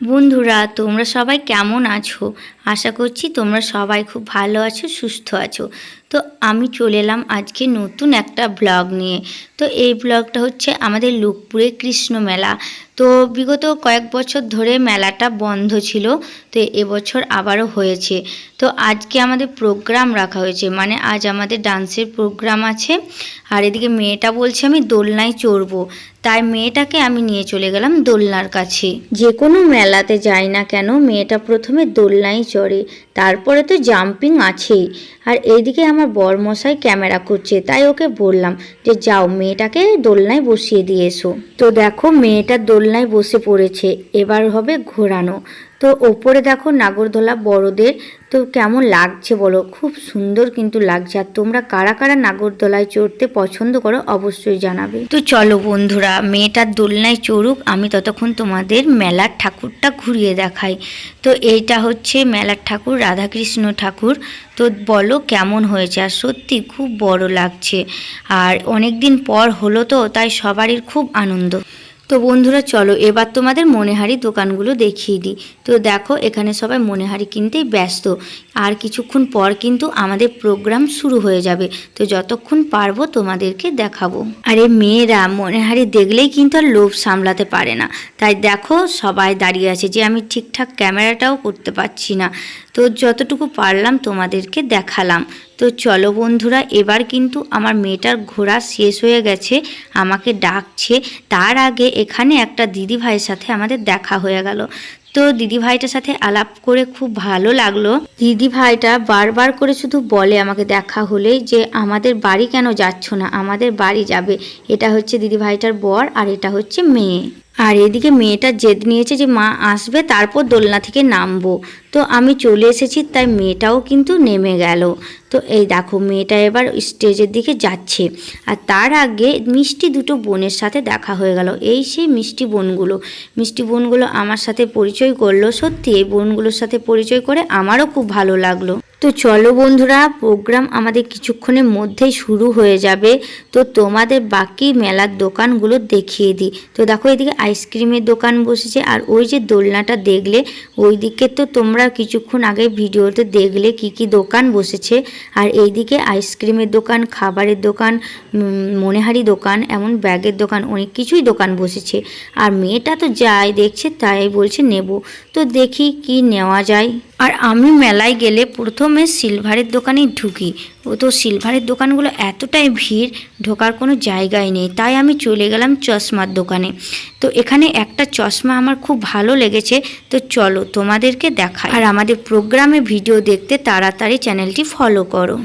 বন্ধুরা, তোমরা সবাই কেমন আছো? আশা করছি তোমরা সবাই খুব ভালো আছো, সুস্থ আছো। তো আমি চলে এলাম আজকে নতুন একটা ব্লগ নিয়ে। তো এই ব্লগটা হচ্ছে আমাদের লোকপুরে কৃষ্ণ মেলা তো বিগত কয়েক বছর ধরে মেলাটা বন্ধ ছিল, তো এবছর আবারও হয়েছে। তো আজকে আমাদের প্রোগ্রাম রাখা হয়েছে মানে আজ আমাদের ডান্সের প্রোগ্রাম আছে। আর এদিকে মেয়েটা বলছে, আমি দোলনায় চড়বো। তাই মেয়েটাকে আমি নিয়ে চলে গেলাম দোলনার কাছে। যে কোনো মেলাতে যাই না কেন, মেয়েটা প্রথমে দোলনায় চড়ে, তারপরে তো জাম্পিং আছেই। আর এইদিকে আমার বরমশাই ক্যামেরা করছে তাই ওকে বললাম যে, যাও, মেয়েটাকে দোলনায় বসিয়ে দিয়ে এসো। তো দেখো, মেয়েটা দোলনায় বসে পড়েছে। এবার হবে ঘোরানো। তো ওপরে দেখো নাগরদোলা বড়দের। তো কেমন লাগছে বলো? খুব সুন্দর কিন্তু লাগছে। আর তোমরা কারা কারা নাগরদোলায় চড়তে পছন্দ করো অবশ্যই জানাবে। তো চলো বন্ধুরা, মেয়েটার দোলনায় চড়ুক, আমি ততক্ষণ তোমাদের মেলার ঠাকুরটা ঘুরিয়ে দেখাই। তো এইটা হচ্ছে মেলার ঠাকুর, রাধাকৃষ্ণ ঠাকুর। তো বলো কেমন হয়েছে? আর সত্যি খুব বড় লাগছে। আর অনেক দিন পর হলো তো, তাই সবারই খুব আনন্দ। তো বন্ধুরা, চলো এবার তোমাদের মনেহারি দোকানগুলো দেখিয়ে দিই। তো দেখো, এখানে সবাই মনেহারি কিনতেই ব্যস্ত। আর কিছুক্ষণ পর কিন্তু আমাদের প্রোগ্রাম শুরু হয়ে যাবে। তো যতক্ষণ পারব তোমাদেরকে দেখাবো। আরে মেয়েরা, মনেহারি দেখলেই কিন্তু আর লোভ সামলাতে পারে না। তাই দেখো, সবাই দাঁড়িয়ে আছে যে আমি ঠিকঠাক ক্যামেরাটাও করতে পারছি না। তো যতটুকু পারলাম তোমাদেরকে দেখালাম। তো চলো বন্ধুরা, এবার কিন্তু আমার মেয়েটার ঘোরা শেষ হয়ে গেছে, আমাকে ডাকছে। তার আগে এখানে একটা দিদি ভাইয়ের সাথে আমাদের দেখা হয়ে গেল। তো দিদি ভাইটার সাথে আলাপ করে খুব ভালো লাগল। দিদি ভাইটা বারবার করে শুধু বলে আমাকে দেখা হলেই যে আমাদের বাড়ি কেন যাচ্ছ না, আমাদের বাড়ি যাবে। এটা হচ্ছে দিদি ভাইটার বর আর এটা হচ্ছে মেয়ে। আর এদিকে মেয়েটা জেদ নিয়েছে যে মা আসবে, তারপর দোলনা থেকে নামবো। তো আমি চলে এসেছি, তাই মেয়েটাও কিন্তু নেমে গেল। তো এই দেখো, মেয়েটা এবার স্টেজের দিকে যাচ্ছে। আর তার আগে মিষ্টি দুটো বোনের সাথে দেখা হয়ে গেল। এই সেই মিষ্টি বোনগুলো। মিষ্টি বোনগুলো আমার সাথে পরিচয় করল। সত্যি, এই বোনগুলোর সাথে পরিচয় করে আমারও খুব ভালো লাগল। তো চলো বন্ধুরা প্রোগ্রাম আমাদের কিছুক্ষণের মধ্যেই শুরু হয়ে যাবে। তো তোমাদের বাকি মেলার দোকানগুলো দেখিয়ে দিই। তো দেখো এদিকে আইসক্রিমের দোকান বসেছে, আর ওই যে দোলনাটা দেখলে ওই দিকে তো তোমরা কিছুক্ষণ আগে ভিডিওতে দেখলে কি কি দোকান বসেছে। আর এইদিকে আইসক্রিমের দোকান, খাবারের দোকান মনেহারি দোকান, এমন ব্যাগের দোকান, অনেক কিছুই দোকান বসেছে। আর মেয়েটা তো যাই দেখছে, তাই বলছে নেব। তো দেখি কি নেওয়া যায়। আর আমি মেলায় গেলে প্রথমে সিলভারের দোকানেই ঢুকি। ও তো সিলভারের দোকানগুলো এতটাই ভিড়, ঢোকার কোনো জায়গায় নেই। তাই আমি চলে গেলাম চশমার দোকানে। তো এখানে একটা চশমা আমার খুব ভালো লেগেছে। তো চলো তোমাদেরকে দেখাই। আর আমাদের প্রোগ্রামে ভিডিও দেখতে তাড়াতাড়ি চ্যানেলটি ফলো করো।